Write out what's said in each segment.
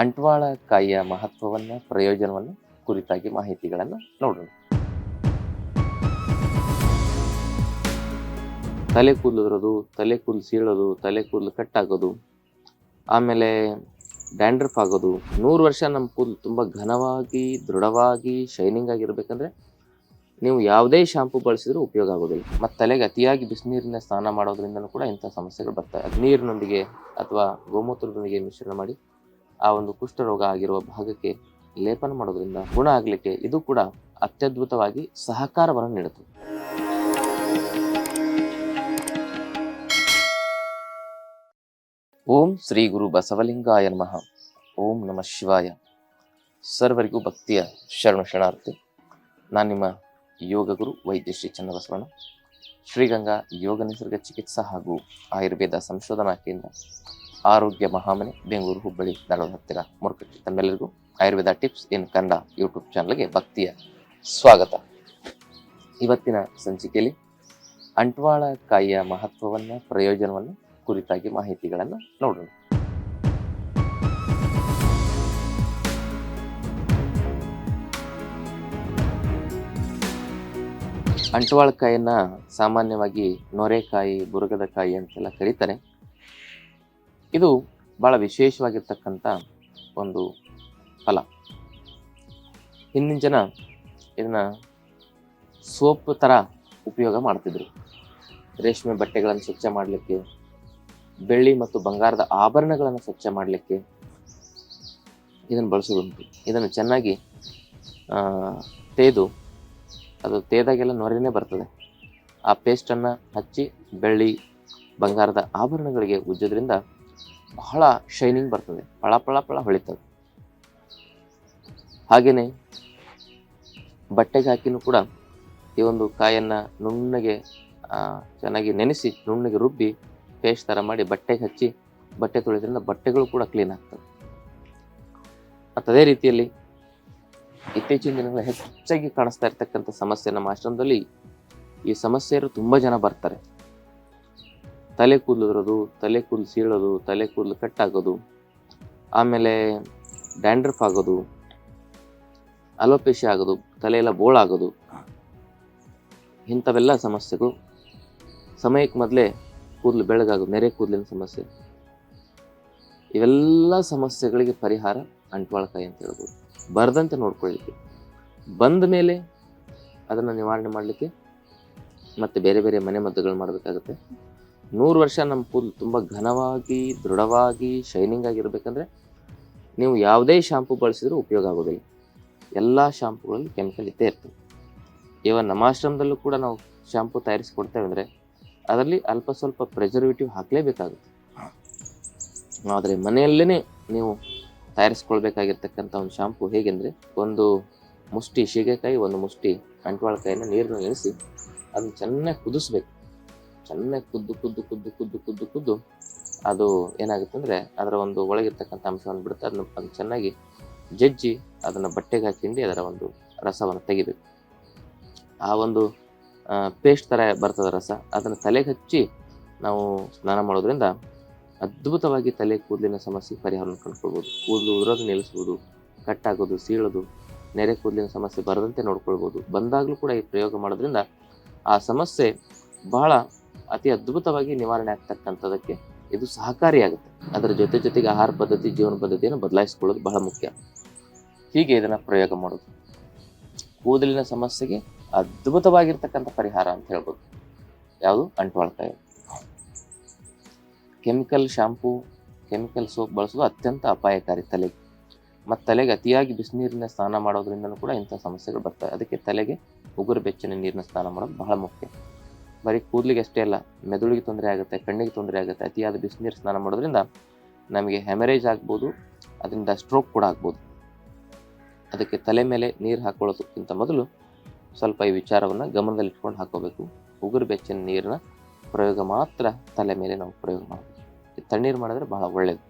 ಅಂಟ್ವಾಳ ಕಾಯಿಯ ಮಹತ್ವವನ್ನ, ಪ್ರಯೋಜನವನ್ನು, ಕುರಿತಾಗಿ ಮಾಹಿತಿಗಳನ್ನು ನೋಡೋಣ. ತಲೆ ಕೂದಲು ಇರೋದು ತಲೆ ಕೂದಲು ಸೀಳೋದು, ತಲೆ ಕೂದಲು ಕಟ್ಟಾಗೋದು, ಆಮೇಲೆ ಡ್ಯಾಂಡ್ರಫ್ ಆಗೋದು. ನೂರು ವರ್ಷ ನಮ್ಮ ಕೂದಲು ತುಂಬ ಘನವಾಗಿ, ದೃಢವಾಗಿ, ಶೈನಿಂಗ್ ಆಗಿರಬೇಕಂದ್ರೆ ನೀವು ಯಾವುದೇ ಶಾಂಪು ಬಳಸಿದ್ರೂ ಉಪಯೋಗ ಆಗೋದಿಲ್ಲ. ಮತ್ತು ತಲೆಗೆ ಅತಿಯಾಗಿ ಬಿಸಿನೀರಿನ ಸ್ನಾನ ಮಾಡೋದ್ರಿಂದಲೂ ಕೂಡ ಇಂಥ ಸಮಸ್ಯೆಗಳು ಬರ್ತವೆ ಅದು ನೀರಿನೊಂದಿಗೆ ಅಥವಾ ಗೋಮೂತ್ರದೊಂದಿಗೆ ಮಿಶ್ರಣ ಮಾಡಿ ಆ ಒಂದು ಕುಷ್ಠರೋಗ ಆಗಿರುವ ಭಾಗಕ್ಕೆ ಲೇಪನ ಮಾಡೋದ್ರಿಂದ ಗುಣ ಆಗಲಿಕ್ಕೆ ಇದು ಕೂಡ ಅತ್ಯದ್ಭುತವಾಗಿ ಸಹಕಾರವನ್ನು ನೀಡುತ್ತದೆ. ಓಂ ಶ್ರೀ ಗುರು ಬಸವಲಿಂಗಾಯ ನಮಃ. ಓಂ ನಮಃ ಶಿವಾಯ. ಸರ್ವರಿಗೂ ಭಕ್ತಿಯ ಶರಣ ಶರಣಾರ್ಥಿ. ನಾನು ನಿಮ್ಮ ಯೋಗ ಗುರು ವೈದ್ಯ ಶ್ರೀ ಚನ್ನಬಸವಣ್ಣ. ಶ್ರೀಗಂಗಾ ಯೋಗ ನಿಸರ್ಗ ಚಿಕಿತ್ಸಾ ಹಾಗೂ ಆಯುರ್ವೇದ ಸಂಶೋಧನಾ ಕೇಂದ್ರ, ಆರೋಗ್ಯ ಮಹಾಮನೆ, ಬೆಂಗಳೂರು ಹುಬ್ಬಳ್ಳಿ, ಧಾರವಾಡ ಹತ್ತಿರ ಮುರುಕಟ್ಟಿ ತಮ್ಮೆಲ್ಲರಿಗೂ Ayurveda tips in Kannada YouTube ಚಾನಲ್ಗೆ ಭಕ್ತಿಯ ಸ್ವಾಗತ. ಇವತ್ತಿನ ಸಂಚಿಕೆಯಲ್ಲಿ ಅಂಟ್ವಾಳ ಕಾಯಿಯ ಮಹತ್ವವನ್ನು, ಪ್ರಯೋಜನವನ್ನು, ಕುರಿತಾಗಿ ಮಾಹಿತಿಗಳನ್ನು ನೋಡೋಣ. ಅಂಟ್ವಾಳಕಾಯಿಯನ್ನ ಸಾಮಾನ್ಯವಾಗಿ ನೊರೆಕಾಯಿ ಬುರುಗದ ಕಾಯಿ ಅಂತೆಲ್ಲ ಕರೀತಾರೆ. ಇದು ಬಹಳ ವಿಶೇಷವಾಗಿರ್ತಕ್ಕಂಥ ಒಂದು ಫಲ. ಹಿಂದಿನ ಜನ ಇದನ್ನ ಸೋಪ್ ಥರ ಉಪಯೋಗ ಮಾಡ್ತಿದ್ರು. ರೇಷ್ಮೆ ಬಟ್ಟೆಗಳನ್ನು ಸ್ವಚ್ಛ ಮಾಡಲಿಕ್ಕೆ, ಬೆಳ್ಳಿ ಮತ್ತು ಬಂಗಾರದ ಆಭರಣಗಳನ್ನು ಸ್ವಚ್ಛ ಮಾಡಲಿಕ್ಕೆ ಇದನ್ನು ಬಳಸೋದುಂಟು ಇದನ್ನು ಚೆನ್ನಾಗಿ ತೇದು ಅದು ತೇದಾಗೆಲ್ಲ ನೊರೆನೇ ಬರ್ತದೆ. ಆ ಪೇಸ್ಟನ್ನು ಹಚ್ಚಿ ಬೆಳ್ಳಿ, ಬಂಗಾರದ ಆಭರಣಗಳಿಗೆ ಉಜ್ಜೋದ್ರಿಂದ ಬಹಳ ಶೈನಿಂಗ್ ಬರ್ತದೆ. ಪಳ ಪಳ ಪಳ ಹೊಳಿತದೆ. ಹಾಗೆಯೇ ಬಟ್ಟೆಗೆ ಹಾಕಿನೂ ಕೂಡ ಈ ಒಂದು ಕಾಯನ್ನು ನುಣ್ಣಗೆ ಚೆನ್ನಾಗಿ ನೆನೆಸಿ ನುಣ್ಣಗೆ ರುಬ್ಬಿ ಪೇಸ್ಟ್ ಥರ ಮಾಡಿ ಬಟ್ಟೆಗೆ ಹಚ್ಚಿ ಬಟ್ಟೆ ತೊಳೆದ್ರಿಂದ ಬಟ್ಟೆಗಳು ಕೂಡ ಕ್ಲೀನ್ ಆಗ್ತವೆ. ಮತ್ತು ಅದೇ ರೀತಿಯಲ್ಲಿ ಇತ್ತೀಚಿನ ದಿನಗಳ ಹೆಚ್ಚಾಗಿ ಕಾಣಿಸ್ತಾ ಇರ್ತಕ್ಕಂಥ ಸಮಸ್ಯೆ ನಮ್ಮ ಆಶ್ರಮದಲ್ಲಿ, ಈ ಸಮಸ್ಯೆಯರು ತುಂಬ ಜನ ಬರ್ತಾರೆ. ತಲೆ ಕೂದಲು ತಲೆ ಕೂದಲು ಸೀಳೋದು, ತಲೆ ಕೂದಲು ಕಟ್ಟಾಗೋದು, ಆಮೇಲೆ ಡ್ಯಾಂಡ್ರಫ್ ಆಗೋದು ಅಲೋಪೇಶಿ ಆಗೋದು, ತಲೆಯೆಲ್ಲ ಬೋಳಾಗೋದು. ಇಂಥವೆಲ್ಲ ಸಮಸ್ಯೆಗಳು. ಸಮಯಕ್ಕೆ ಮೊದಲೇ ಕೂದಲು ಬೆಳಗಾಗೋದು, ನೆರೆ ಕೂದಲಿನ ಸಮಸ್ಯೆ. ಇವೆಲ್ಲ ಸಮಸ್ಯೆಗಳಿಗೆ ಪರಿಹಾರ ಅಂಟ್ವಾಳಕಾಯಿ ಅಂತ ಹೇಳ್ಬೋದು. ಬರದಂತೆ ನೋಡ್ಕೊಳ್ಳಿಕ್ಕೆ. ಬಂದ ಮೇಲೆ ಅದನ್ನು ನಿವಾರಣೆ ಮಾಡಲಿಕ್ಕೆ ಮತ್ತು ಬೇರೆ ಬೇರೆ ಮನೆ ಮದ್ದುಗಳು ಮಾಡಬೇಕಾಗುತ್ತೆ. ನೂರು ವರ್ಷ ನಮ್ಮ ಕೂದಲು ತುಂಬ ಘನವಾಗಿ, ದೃಢವಾಗಿ ಶೈನಿಂಗ್ ಆಗಿರಬೇಕಂದ್ರೆ ನೀವು ಯಾವುದೇ ಶಾಂಪು ಬಳಸಿದರೂ ಉಪಯೋಗ ಆಗೋದಿಲ್ಲ. ಎಲ್ಲ ಶಾಂಪುಗಳಲ್ಲಿ ಕೆಮಿಕಲ್ ಇದ್ದೇ ಇರ್ತದೆ. ಇವನ್ ನಮ್ಮ ಆಶ್ರಮದಲ್ಲೂ ಕೂಡ ನಾವು ಶಾಂಪು ತಯಾರಿಸಿ ಕೊಡ್ತೇವೆ ಅಂದರೆ ಅದರಲ್ಲಿ ಅಲ್ಪ ಸ್ವಲ್ಪ ಪ್ರಿಸರ್ವೇಟಿವ್ ಹಾಕಲೇಬೇಕಾಗುತ್ತೆ. ಆದರೆ ಮನೆಯಲ್ಲೇ ನೀವು ತಯಾರಿಸ್ಕೊಳ್ಬೇಕಾಗಿರ್ತಕ್ಕಂಥ ಒಂದು ಶಾಂಪು ಹೇಗೆಂದರೆ ಒಂದು ಮುಷ್ಟಿ ಶೀಗೆಕಾಯಿ ಒಂದು ಮುಷ್ಟಿ ಅಂಟ್ವಾಳಕಾಯಿನ ನೀರನ್ನು ನೆನೆಸಿ ಅದನ್ನು ಚೆನ್ನಾಗಿ ಕುದಿಸ್ಬೇಕು. ಚೆನ್ನಾಗಿ ಕುದ್ದು ಕುದ್ದು ಕುದ್ದು ಕುದ್ದು ಕುದ್ದು ಕುದ್ದು ಅದು ಏನಾಗುತ್ತೆ ಅಂದರೆ ಅದರ ಒಂದು ಒಳಗಿರ್ತಕ್ಕಂಥ ಅಂಶವನ್ನು ಬಿಡುತ್ತೆ. ಅದನ್ನು ಅದನ್ನು ಚೆನ್ನಾಗಿ ಜಜ್ಜಿ ಅದನ್ನು ಬಟ್ಟೆಗೆ ಹಾಕಿಂಡಿ ಅದರ ಒಂದು ರಸವನ್ನು ತೆಗಿಬೇಕು. ಆ ಒಂದು ಪೇಸ್ಟ್ ಥರ ಬರ್ತದೆ ರಸ, ಅದನ್ನು ತಲೆಗೆ ಹಚ್ಚಿ ನಾವು ಸ್ನಾನ ಮಾಡೋದ್ರಿಂದ ಅದ್ಭುತವಾಗಿ ತಲೆ ಕೂದಲಿನ ಸಮಸ್ಯೆ ಪರಿಹಾರವನ್ನು ಕಂಡುಕೊಳ್ಬೋದು. ಕೂದಲು ಉದುರೋದು ನಿಲ್ಲಿಸ್ಬೋದು, ಕಟ್ಟಾಗೋದು, ಸೀಳೋದು, ನೆರೆ ಕೂದಲಿನ ಸಮಸ್ಯೆ ಬರದಂತೆ ನೋಡ್ಕೊಳ್ಬೋದು. ಬಂದಾಗಲೂ ಕೂಡ ಈ ಪ್ರಯೋಗ ಮಾಡೋದ್ರಿಂದ ಆ ಸಮಸ್ಯೆ ಬಹಳ ಅತಿ ಅದ್ಭುತವಾಗಿ ನಿವಾರಣೆ ಆಗ್ತಕ್ಕಂಥದಕ್ಕೆ ಇದು ಸಹಕಾರಿಯಾಗುತ್ತೆ. ಅದರ ಜೊತೆ ಜೊತೆಗೆ ಆಹಾರ ಪದ್ಧತಿ, ಜೀವನ ಪದ್ಧತಿಯನ್ನು ಬದಲಾಯಿಸ್ಕೊಳ್ಳೋದು ಬಹಳ ಮುಖ್ಯ. ಹೀಗೆ ಇದನ್ನು ಪ್ರಯೋಗ ಮಾಡೋದು. ಕೂದಲಿನ ಸಮಸ್ಯೆಗೆ ಅದ್ಭುತವಾಗಿರ್ತಕ್ಕಂಥ ಪರಿಹಾರ ಅಂತ ಹೇಳ್ಬೋದು. ಯಾವುದು? ಅಂಟ್ವಾಳಕಾಯಿ. ಕೆಮಿಕಲ್ ಶಾಂಪೂ ಕೆಮಿಕಲ್ ಸೋಪ್ ಬಳಸೋದು ಅತ್ಯಂತ ಅಪಾಯಕಾರಿ ತಲೆಗೆ ಮತ್ತು ತಲೆಗೆ ಅತಿಯಾಗಿ ಬಿಸಿನೀರಿನ ಸ್ನಾನ ಮಾಡೋದ್ರಿಂದಲೂ ಕೂಡ ಇಂಥ ಸಮಸ್ಯೆಗಳು ಬರ್ತವೆ ಅದಕ್ಕೆ ತಲೆಗೆ ಉಗುರು ಬೆಚ್ಚನೆ ನೀರಿನ ಸ್ನಾನ ಮಾಡೋದು ಬಹಳ ಮುಖ್ಯ. ಬರೀ ಕೂದಲಿಗೆ ಅಷ್ಟೇ ಅಲ್ಲ, ಮೆದುಳಿಗೆ ತೊಂದರೆ ಆಗುತ್ತೆ, ಕಣ್ಣಿಗೆ ತೊಂದರೆ ಆಗುತ್ತೆ, ಅತಿಯಾದ ಬಿಸಿನೀರು ಸ್ನಾನ ಮಾಡೋದ್ರಿಂದ ನಮಗೆ ಹೆಮರೇಜ್ ಆಗ್ಬೋದು, ಅದರಿಂದ ಸ್ಟ್ರೋಕ್ ಕೂಡ ಆಗ್ಬೋದು. ಅದಕ್ಕೆ ತಲೆ ಮೇಲೆ ನೀರು ಹಾಕೊಳ್ಳೋದಕ್ಕಿಂತ ಮೊದಲು ಸ್ವಲ್ಪ ಈ ವಿಚಾರವನ್ನು ಗಮನದಲ್ಲಿಟ್ಕೊಂಡು ಹಾಕೋಬೇಕು. ಉಗುರು ಬೆಚ್ಚನ ನೀರಿನ ಪ್ರಯೋಗ ಮಾತ್ರ ತಲೆ ಮೇಲೆ ನಾವು ಪ್ರಯೋಗ ಮಾಡಬೇಕು. ತಣ್ಣೀರು ಮಾಡಿದ್ರೆ ಬಹಳ ಒಳ್ಳೆಯದು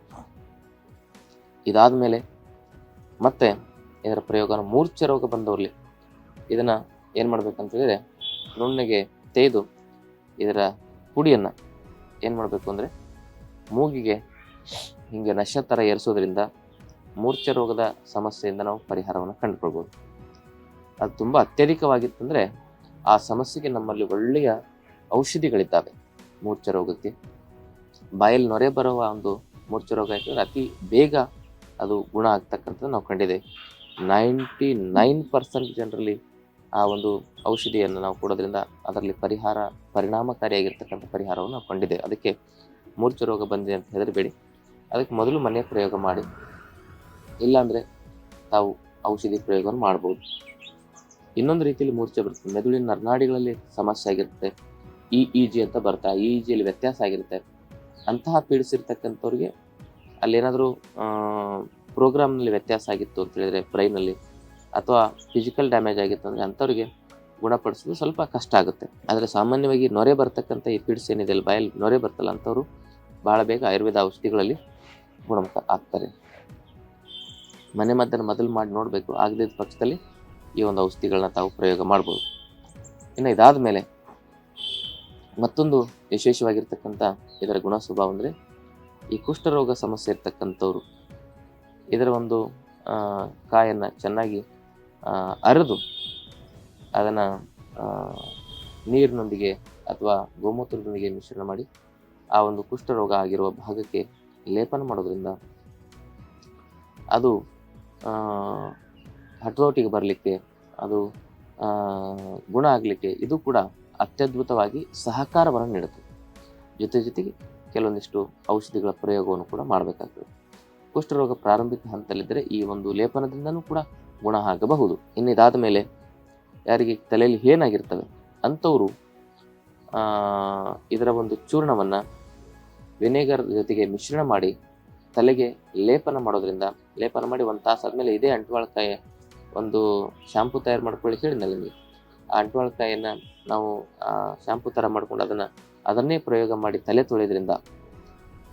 ಇದಾದ ಮೇಲೆ ಮತ್ತೆ ಇದರ ಪ್ರಯೋಗನ ಮೂರ್ಛೆ ರೋಗ ಬಂದವರಲ್ಲಿ ಇದನ್ನು ಏನು ಮಾಡ್ಬೇಕಂತ ಹೇಳಿದ್ರೆ ನುಣ್ಣಗೆ ತೆಗೆದು ಇದರ ಪುಡಿಯನ್ನು ಏನು ಮಾಡಬೇಕು ಅಂದರೆ ಮೂಗಿಗೆ ಹಿಂಗೆ ನಶ ಥರ ಏರಿಸೋದ್ರಿಂದ ಮೂರ್ಛೆ ರೋಗದ ಸಮಸ್ಯೆಯಿಂದ ನಾವು ಪರಿಹಾರವನ್ನು ಕಂಡುಕೊಳ್ಬೋದು. ಅದು ತುಂಬ ಅತ್ಯಧಿಕವಾಗಿತ್ತಂದರೆ ಆ ಸಮಸ್ಯೆಗೆ ನಮ್ಮಲ್ಲಿ ಒಳ್ಳೆಯ ಔಷಧಿಗಳಿದ್ದಾವೆ ಮೂರ್ಛೆ ರೋಗಕ್ಕೆ. ಬಾಯಲ್ಲಿ ನೊರೆ ಬರುವ ಒಂದು ಮೂರ್ಛೆ ರೋಗ ಆಯ್ತಂದ್ರೆ ಅತಿ ಬೇಗ ಅದು ಗುಣ ಆಗ್ತಕ್ಕಂಥದ್ದು ನಾವು ಕಂಡಿದೆ. ನೈಂಟಿ ನೈನ್ ಪರ್ಸೆಂಟ್ ಜನರಲ್ಲಿ ಆ ಒಂದು ಔಷಧಿಯನ್ನು ನಾವು ಕೊಡೋದ್ರಿಂದ ಅದರಲ್ಲಿ ಪರಿಹಾರ, ಪರಿಣಾಮಕಾರಿಯಾಗಿರ್ತಕ್ಕಂಥ ಪರಿಹಾರವನ್ನು ನಾವು ಕಂಡಿದ್ದೇವೆ ಅದಕ್ಕೆ ಮೂರ್ಛೆ ರೋಗ ಬಂದಿದೆ ಅಂತ ಹೆದರಬೇಡಿ. ಅದಕ್ಕೆ ಮೊದಲು ಮನೆ ಪ್ರಯೋಗ ಮಾಡಿ. ಇಲ್ಲಾಂದರೆ ತಾವು ಔಷಧಿ ಪ್ರಯೋಗವನ್ನು ಮಾಡ್ಬೋದು. ಇನ್ನೊಂದು ರೀತಿಯಲ್ಲಿ ಮೂರ್ಛೆ ಬರುತ್ತೆ. ಮೆದುಳಿನ ನರನಾಡಿಗಳಲ್ಲಿ ಸಮಸ್ಯೆ ಆಗಿರುತ್ತೆ. ಇ ಇ ಜಿ ಅಂತ ಬರ್ತಾ, ಇ ಇ ಜಿಯಲ್ಲಿ ವ್ಯತ್ಯಾಸ ಆಗಿರುತ್ತೆ. ಅಂತಹ ಪೀಡಿಸಿರ್ತಕ್ಕಂಥವ್ರಿಗೆ ಅಲ್ಲೇನಾದರೂ ಪ್ರೋಗ್ರಾಮ್ನಲ್ಲಿ ವ್ಯತ್ಯಾಸ ಆಗಿತ್ತು ಅಂತ ಹೇಳಿದ್ರೆ ಬ್ರೈನಲ್ಲಿ, ಅಥವಾ ಫಿಸಿಕಲ್ ಡ್ಯಾಮೇಜ್ ಆಗಿತ್ತು ಅಂದರೆ ಅಂಥವ್ರಿಗೆ ಗುಣಪಡಿಸೋದು ಸ್ವಲ್ಪ ಕಷ್ಟ ಆಗುತ್ತೆ. ಆದರೆ ಸಾಮಾನ್ಯವಾಗಿ ನೊರೆ ಬರ್ತಕ್ಕಂಥ ಈ ಪಿಡ್ಸ್ ಏನಿದೆ ಅಲ್ಲಿ ಬಾಯಲ್ಲಿ ನೊರೆ ಬರ್ತಲ್ಲ, ಅಂಥವ್ರು ಭಾಳ ಬೇಗ ಆಯುರ್ವೇದ ಔಷಧಿಗಳಲ್ಲಿ ಗುಣಮುಖ ಆಗ್ತಾರೆ. ಮನೆ ಮದ್ದನ್ನು ಮೊದಲು ಮಾಡಿ ನೋಡಬೇಕು, ಆಗದಿದ್ದ ಪಕ್ಷದಲ್ಲಿ ಈ ಒಂದು ಔಷಧಿಗಳನ್ನ ತಾವು ಪ್ರಯೋಗ ಮಾಡ್ಬೋದು. ಇನ್ನು ಇದಾದ ಮೇಲೆ ಮತ್ತೊಂದು ವಿಶೇಷವಾಗಿರ್ತಕ್ಕಂಥ ಇದರ ಗುಣ ಸ್ವಭಾವ ಅಂದರೆ ಈ ಕುಷ್ಠರೋಗ ಸಮಸ್ಯೆ ಇರ್ತಕ್ಕಂಥವ್ರು. ಇದರ ಒಂದು ಕಾಯನ್ನು ಚೆನ್ನಾಗಿ ಅರಿದು ಅದನ್ನು ನೀರಿನೊಂದಿಗೆ ಅಥವಾ ಗೋಮೂತ್ರದೊಂದಿಗೆ ಮಿಶ್ರಣ ಮಾಡಿ ಆ ಒಂದು ಕುಷ್ಠರೋಗ ಆಗಿರುವ ಭಾಗಕ್ಕೆ ಲೇಪನ ಮಾಡೋದ್ರಿಂದ ಅದು ಹತೋಟಿಗೆ ಬರಲಿಕ್ಕೆ ಅದು ಗುಣ ಆಗಲಿಕ್ಕೆ ಇದು ಕೂಡ ಅತ್ಯದ್ಭುತವಾಗಿ ಸಹಕಾರವನ್ನು ನೀಡುತ್ತದೆ ಜೊತೆ ಜೊತೆಗೆ ಕೆಲವೊಂದಿಷ್ಟು ಔಷಧಿಗಳ ಪ್ರಯೋಗವನ್ನು ಕೂಡ ಮಾಡಬೇಕಾಗ್ತದೆ. ಕುಷ್ಠರೋಗ ಪ್ರಾರಂಭಿಕ ಹಂತದಲ್ಲಿದ್ದರೆ ಈ ಒಂದು ಲೇಪನದಿಂದನೂ ಕೂಡ ಗುಣ ಆಗಬಹುದು. ಇನ್ನು ಇದಾದ ಮೇಲೆ ಯಾರಿಗೆ ತಲೆಯಲ್ಲಿ ಏನಾಗಿರ್ತವೆ ಅಂಥವರು ಇದರ ಒಂದು ಚೂರ್ಣವನ್ನು ವಿನೆಗರ್ ಜೊತೆಗೆ ಮಿಶ್ರಣ ಮಾಡಿ ತಲೆಗೆ ಲೇಪನ ಮಾಡೋದ್ರಿಂದ, ಲೇಪನ ಮಾಡಿ ಒಂದು ತಾಸು ಆದಮೇಲೆ ಇದೇ ಅಂಟ್ವಾಳಕಾಯಿ ಒಂದು ಶಾಂಪು ತಯಾರು ಮಾಡ್ಕೊಳ್ಳಿ ಹೇಳಿದ್ನಲ್ಲ ಆ ಅಂಟ್ವಾಳಕಾಯಿಯನ್ನು ನಾವು ಶಾಂಪು ಥರ ಮಾಡ್ಕೊಂಡು ಅದನ್ನು ಅದನ್ನೇ ಪ್ರಯೋಗ ಮಾಡಿ ತಲೆ ತೊಳೆಯೋದ್ರಿಂದ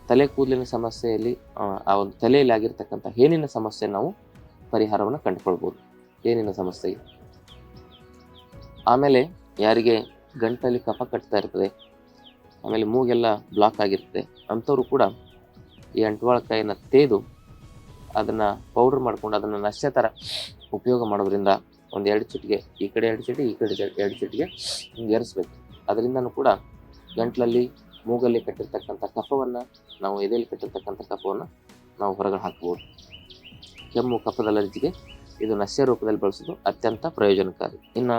ತಲೆ ಕೂದಲಿನ ಸಮಸ್ಯೆಯಲ್ಲಿ ಆ, ಒಂದು ತಲೆಯಲ್ಲಿ ಆಗಿರ್ತಕ್ಕಂಥ ಹೇನಿನ ಸಮಸ್ಯೆ ನಾವು ಪರಿಹಾರವನ್ನು ಕಂಡುಕೊಳ್ಬೋದು. ಏನಿನ ಸಮಸ್ಯೆಗೆ ಆಮೇಲೆ ಯಾರಿಗೆ ಗಂಟಲ್ಲಿ ಕಫ ಕಟ್ತಾ ಇರ್ತದೆ ಆಮೇಲೆ ಮೂಗೆಲ್ಲ ಬ್ಲಾಕ್ ಆಗಿರ್ತದೆ ಅಂಥವ್ರು ಕೂಡ ಈ ಅಂಟ್ವಾಳಕಾಯಿನ ತೇದು ಅದನ್ನು ಪೌಡ್ರ್ ಮಾಡಿಕೊಂಡು ಅದನ್ನು ನಶ್ಯ ಥರ ಉಪಯೋಗ ಮಾಡೋದ್ರಿಂದ ಒಂದು ಎರಡು ಚಿಟಿಗೆ, ಈ ಕಡೆ ಎರಡು ಚಿಟಿಗೆ ಈ ಕಡೆ ಎರಡು ಚಿಟಿಗೆ ಹಿಂಗೆ ಎರಿಸ್ಬೇಕು ಅದರಿಂದನೂ ಕೂಡ ಗಂಟ್ಲಲ್ಲಿ, ಮೂಗಲ್ಲಿ ಕಟ್ಟಿರ್ತಕ್ಕಂಥ ಕಫವನ್ನು ನಾವು ಎದೆಯಲ್ಲಿ ಕಟ್ಟಿರ್ತಕ್ಕಂಥ ಕಫವನ್ನು ನಾವು ಹೊರಗಡೆ ಹಾಕ್ಬೋದು. ಕೆಮ್ಮು ಕಫದ ಅಲರ್ಜಿಗೆ ಇದು ನಶ್ಯ ರೂಪದಲ್ಲಿ ಬಳಸೋದು ಅತ್ಯಂತ ಪ್ರಯೋಜನಕಾರಿ. ಇನ್ನು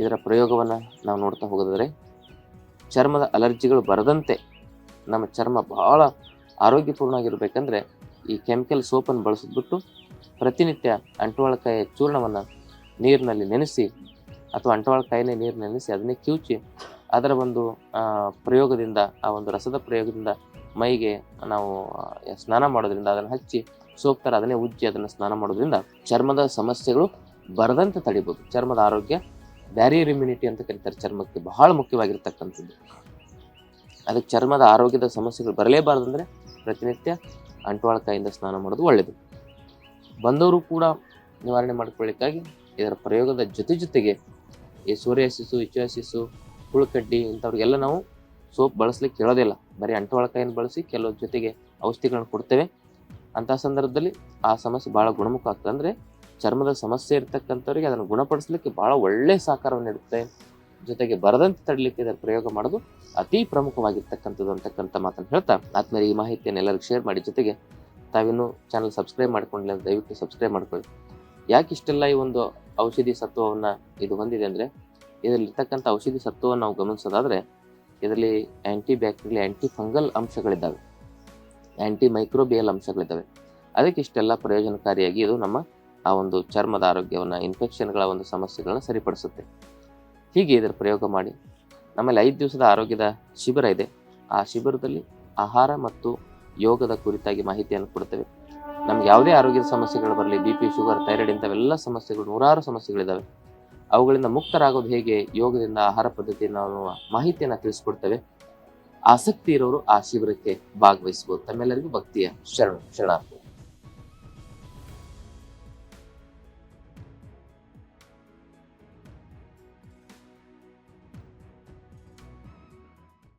ಇದರ ಪ್ರಯೋಗವನ್ನು ನಾವು ನೋಡ್ತಾ ಹೋಗೋದಾದರೆ, ಚರ್ಮದ ಅಲರ್ಜಿಗಳು ಬರದಂತೆ ನಮ್ಮ ಚರ್ಮ ಬಹಳ ಆರೋಗ್ಯಪೂರ್ಣವಾಗಿರ್ಬೇಕಂದ್ರೆ ಈ ಕೆಮಿಕಲ್ ಸೋಪನ್ನು ಬಳಸಿದ್ಬಿಟ್ಟು ಪ್ರತಿನಿತ್ಯ ಅಂಟುವಾಳಕಾಯಿಯ ಚೂರ್ಣವನ್ನು ನೀರಿನಲ್ಲಿ ನೆನೆಸಿ ಅಥವಾ ಅಂಟುವಾಳಕಾಯಿನೇ ನೀರು ನೆನೆಸಿ ಅದನ್ನೇ ಕಿವುಚಿ ಅದರ ಒಂದು ಪ್ರಯೋಗದಿಂದ, ಆ ಒಂದು ರಸದ ಪ್ರಯೋಗದಿಂದ ಮೈಗೆ ನಾವು ಸ್ನಾನ ಮಾಡೋದ್ರಿಂದ ಅದನ್ನು ಹಚ್ಚಿ ಸೋಕ್ತಾರೆ. ಅದನ್ನೇ ಉಜ್ಜಿ ಅದನ್ನು ಸ್ನಾನ ಮಾಡೋದ್ರಿಂದ ಚರ್ಮದ ಸಮಸ್ಯೆಗಳು ಬರದಂತೆ ತಡಿಬೋದು. ಚರ್ಮದ ಆರೋಗ್ಯ ಬ್ಯಾರಿಯರ್ ಇಮ್ಯುನಿಟಿ ಅಂತ ಕರೀತಾರೆ. ಚರ್ಮಕ್ಕೆ ಬಹಳ ಮುಖ್ಯವಾಗಿರ್ತಕ್ಕಂಥದ್ದು. ಅದಕ್ಕೆ ಚರ್ಮದ ಆರೋಗ್ಯದ ಸಮಸ್ಯೆಗಳು ಬರಲೇಬಾರ್ದಂದ್ರೆ ಪ್ರತಿನಿತ್ಯ ಅಂಟುವಾಳಕಾಯಿಂದ ಸ್ನಾನ ಮಾಡೋದು ಒಳ್ಳೆಯದು ಬಂದವರು ಕೂಡ ನಿವಾರಣೆ ಮಾಡಿಕೊಳ್ಳಿಕ್ಕಾಗಿ ಇದರ ಪ್ರಯೋಗದ ಜೊತೆ ಜೊತೆಗೆ ಈ ಸೂರ್ಯಾಸಿಸು ಇಚ್ಚಾಸಿಸು ಹುಳುಕಡ್ಡಿ ಇಂಥವ್ರಿಗೆಲ್ಲ ನಾವು ಸೋಪ್ ಬಳಸ್ಲಿಕ್ಕೆ ಕೇಳೋದಿಲ್ಲ ಬರೀ ಅಂಟವಾಳಕಾಯನ್ನು ಬಳಸಿ ಕೆಲವು ಜೊತೆಗೆ ಔಷಧಿಗಳನ್ನು ಕೊಡ್ತೇವೆ. ಅಂಥ ಸಂದರ್ಭದಲ್ಲಿ ಆ ಸಮಸ್ಯೆ ಭಾಳ ಗುಣಮುಖ ಆಗ್ತದೆ. ಅಂದರೆ ಚರ್ಮದ ಸಮಸ್ಯೆ ಇರ್ತಕ್ಕಂಥವ್ರಿಗೆ ಅದನ್ನು ಗುಣಪಡಿಸಲಿಕ್ಕೆ ಭಾಳ ಒಳ್ಳೆಯ ಸಹಕಾರವನ್ನು ನೀಡುತ್ತೆ. ಜೊತೆಗೆ ಬರದಂತೆ ತಡಲಿಕ್ಕೆ ಇದರ ಪ್ರಯೋಗ ಮಾಡೋದು ಅತಿ ಪ್ರಮುಖವಾಗಿರ್ತಕ್ಕಂಥದ್ದು ಅಂತಕ್ಕಂಥ ಮಾತನ್ನು ಹೇಳ್ತಾ ಆದ್ಮೇಲೆ ಈ ಮಾಹಿತಿಯನ್ನು ಎಲ್ಲರಿಗೂ ಶೇರ್ ಮಾಡಿ. ಜೊತೆಗೆ ತಾವಿನ್ನೂ ಚಾನಲ್ ಸಬ್ಸ್ಕ್ರೈಬ್ ಮಾಡ್ಕೊಂಡಿಲ್ಲ ಅಂತ ದಯವಿಟ್ಟು ಸಬ್ಸ್ಕ್ರೈಬ್ ಮಾಡ್ಕೊಳ್ಳಿ. ಯಾಕೆ ಇಷ್ಟೆಲ್ಲ ಈ ಒಂದು ಔಷಧಿ ಸತ್ವವನ್ನು ಇದು ಹೊಂದಿದೆ ಅಂದರೆ, ಇದರಲ್ಲಿರ್ತಕ್ಕಂಥ ಔಷಧಿ ಸತ್ವವನ್ನು ನಾವು ಗಮನಿಸೋದಾದರೆ, ಇದರಲ್ಲಿ ಆ್ಯಂಟಿ ಬ್ಯಾಕ್ಟೀರಿಯಲ್ ಆ್ಯಂಟಿ ಫಂಗಲ್ ಅಂಶಗಳಿದ್ದಾವೆ. ಆ್ಯಂಟಿ ಮೈಕ್ರೋಬಿಯಲ್ ಅಂಶಗಳಿದ್ದಾವೆ. ಅದಕ್ಕೆ ಇಷ್ಟೆಲ್ಲ ಪ್ರಯೋಜನಕಾರಿಯಾಗಿ ಇದು ನಮ್ಮ ಆ ಒಂದು ಚರ್ಮದ ಆರೋಗ್ಯವನ್ನು ಇನ್ಫೆಕ್ಷನ್ಗಳ ಒಂದು ಸಮಸ್ಯೆಗಳನ್ನು ಸರಿಪಡಿಸುತ್ತೆ. ಹೀಗೆ ಇದರ ಪ್ರಯೋಗ ಮಾಡಿ, ನಮ್ಮಲ್ಲಿ ಐದು ದಿವಸದ ಆರೋಗ್ಯದ ಶಿಬಿರ ಇದೆ. ಆ ಶಿಬಿರದಲ್ಲಿ ಆಹಾರ ಮತ್ತು ಯೋಗದ ಕುರಿತಾಗಿ ಮಾಹಿತಿಯನ್ನು ಕೊಡ್ತೇವೆ ನಮ್ಗೆ ಯಾವುದೇ ಆರೋಗ್ಯದ ಸಮಸ್ಯೆಗಳು ಬರಲಿ, ಬಿ ಪಿ, ಶುಗರ್, ಥೈರಾಯ್ಡ್ ಇಂಥವೆಲ್ಲ ಸಮಸ್ಯೆಗಳು ನೂರಾರು ಸಮಸ್ಯೆಗಳಿದ್ದಾವೆ. ಅವುಗಳಿಂದ ಮುಕ್ತರಾಗೋದು ಹೇಗೆ? ಯೋಗದಿಂದ ಆಹಾರ ಪದ್ಧತಿಯನ್ನು ನಾವು ಮಾಹಿತಿಯನ್ನು ತಿಳಿಸ್ಕೊಡ್ತೇವೆ. ಆಸಕ್ತಿ ಇರೋರು ಆ ಶಿಬಿರಕ್ಕೆ ಭಾಗವಹಿಸಬಹುದು. ತಮ್ಮೆಲ್ಲರಿಗೂ ಭಕ್ತಿಯ ಶರಣ ಶರಣ